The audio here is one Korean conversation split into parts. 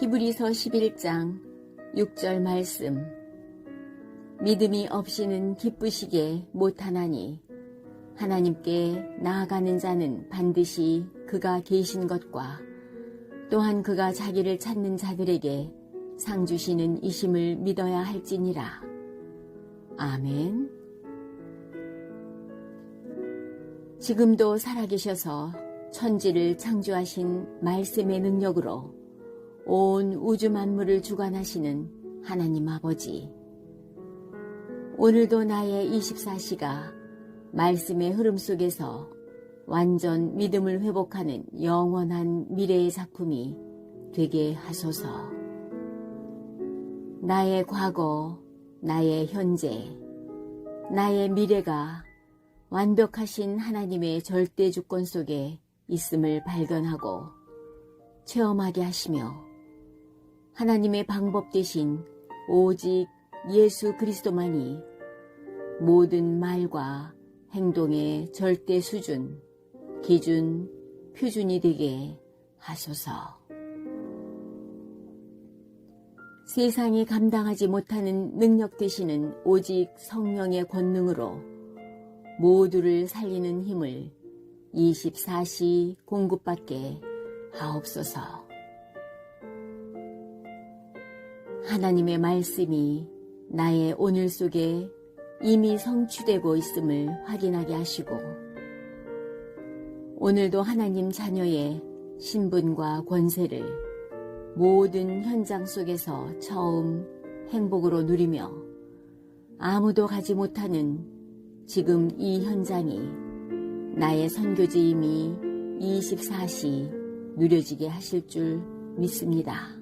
히브리서 11장 6절 말씀 믿음이 없이는 기쁘시게 못하나니 하나님께 나아가는 자는 반드시 그가 계신 것과 또한 그가 자기를 찾는 자들에게 상 주시는 이심을 믿어야 할지니라. 아멘. 지금도 살아계셔서 천지를 창조하신 말씀의 능력으로 온 우주 만물을 주관하시는 하나님 아버지. 오늘도 나의 24시가 말씀의 흐름 속에서 완전 믿음을 회복하는 영원한 미래의 작품이 되게 하소서. 나의 과거, 나의 현재, 나의 미래가 완벽하신 하나님의 절대 주권 속에 있음을 발견하고 체험하게 하시며 하나님의 방법 대신 오직 예수 그리스도만이 모든 말과 행동의 절대 수준, 기준, 표준이 되게 하소서. 세상이 감당하지 못하는 능력 되시는 오직 성령의 권능으로 모두를 살리는 힘을 24시 공급받게 하옵소서. 하나님의 말씀이 나의 오늘 속에 이미 성취되고 있음을 확인하게 하시고 오늘도 하나님 자녀의 신분과 권세를 모든 현장 속에서 처음 행복으로 누리며 아무도 가지 못하는 지금 이 현장이 나의 선교지임이 24시 누려지게 하실 줄 믿습니다.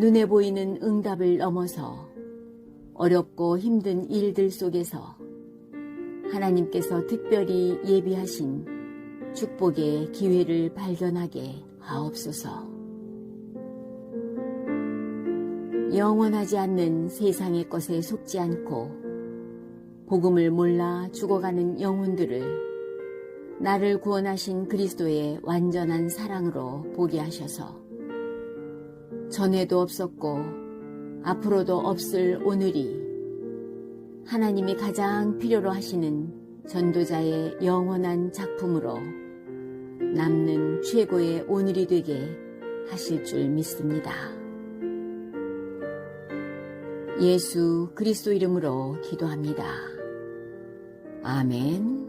눈에 보이는 응답을 넘어서 어렵고 힘든 일들 속에서 하나님께서 특별히 예비하신 축복의 기회를 발견하게 하옵소서. 영원하지 않는 세상의 것에 속지 않고 복음을 몰라 죽어가는 영혼들을 나를 구원하신 그리스도의 완전한 사랑으로 보게 하셔서 전에도 없었고 앞으로도 없을 오늘이 하나님이 가장 필요로 하시는 전도자의 영원한 작품으로 남는 최고의 오늘이 되게 하실 줄 믿습니다. 예수 그리스도 이름으로 기도합니다. 아멘.